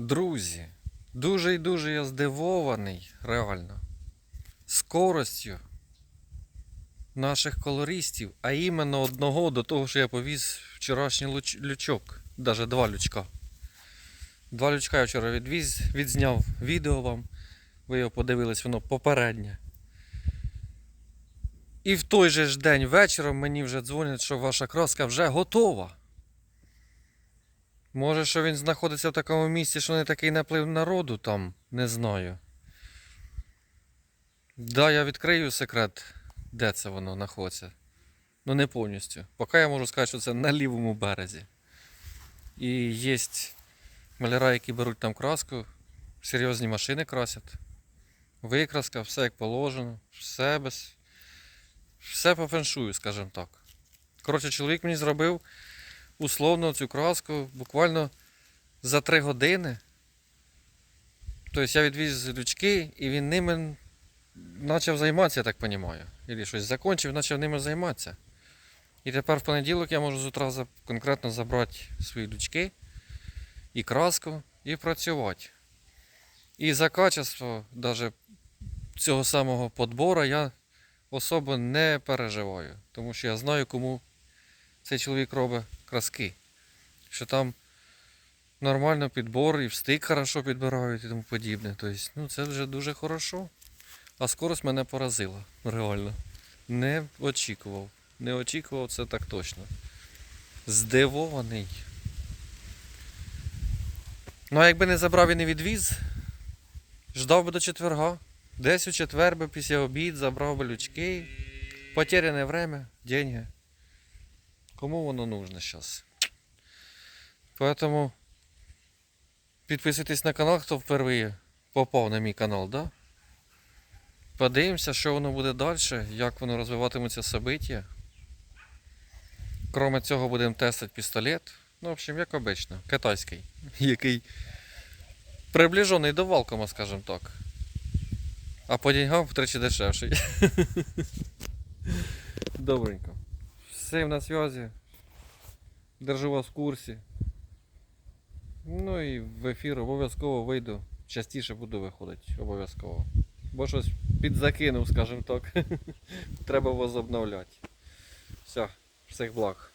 Друзі, дуже і дуже я здивований, реально, скоростю наших колористів, а іменно одного до того, що я повіз вчорашній луч- лючок, навіть два лючка. Два лючка я вчора відвіз, відзняв відео вам. Ви його подивились, воно попереднє. І в той же ж день вечором мені вже дзвонять, що ваша краска вже готова. Може, що він знаходиться в такому місці, що не такий наплив народу там, не знаю. Да, я відкрию секрет, де це воно знаходиться. Ну не повністю. Поки я можу сказати, що це на лівому березі. І є маляра, які беруть там краску, серйозні машини красять. Викраска, все як положено, все без. Все по феншую, скажімо так. Коротше, чоловік мені зробив условно цю краску буквально за 3 години. Тобто я відвіз лючки і він ними почав займатися, я так розумію. Ілі щось закінчив, почав ними займатися. І тепер в понеділок я можу з утра конкретно забрати свої лючки і краску і працювати. І за качество навіть цього самого подбора я особо не переживаю, тому що я знаю, кому цей чоловік робить краски. Що там нормально підбор і встик хорошо підбирають і тому подібне. Тобто, ну це вже дуже хорошо. А скорость мене поразила, реально. Не очікував. Не очікував це так точно. Здивований. Ну а якби не забрав і не відвіз, ждав би до четверга. Десь у четвер би після обід забрав би лючки. Потеряне время, деньги. Кому воно нужно зараз? Поэтому підписуйтесь на канал, хто впервые попав на мій канал, да? Подивимося, що воно буде далі, як воно розвиватиметься собиття. Кроме цього будемо тестити пістолет. Ну, в общем, як обично, китайський, який приближений до Валкома, скажімо так. А по деньгам втричі дешевший. Добренько. Всім на зв'язі. Держу вас в курсі. Ну і в ефір обов'язково вийду. Частіше буду виходити, обов'язково. Бо щось підзакинув, скажімо так. Треба возобновляти. Все, всіх благ.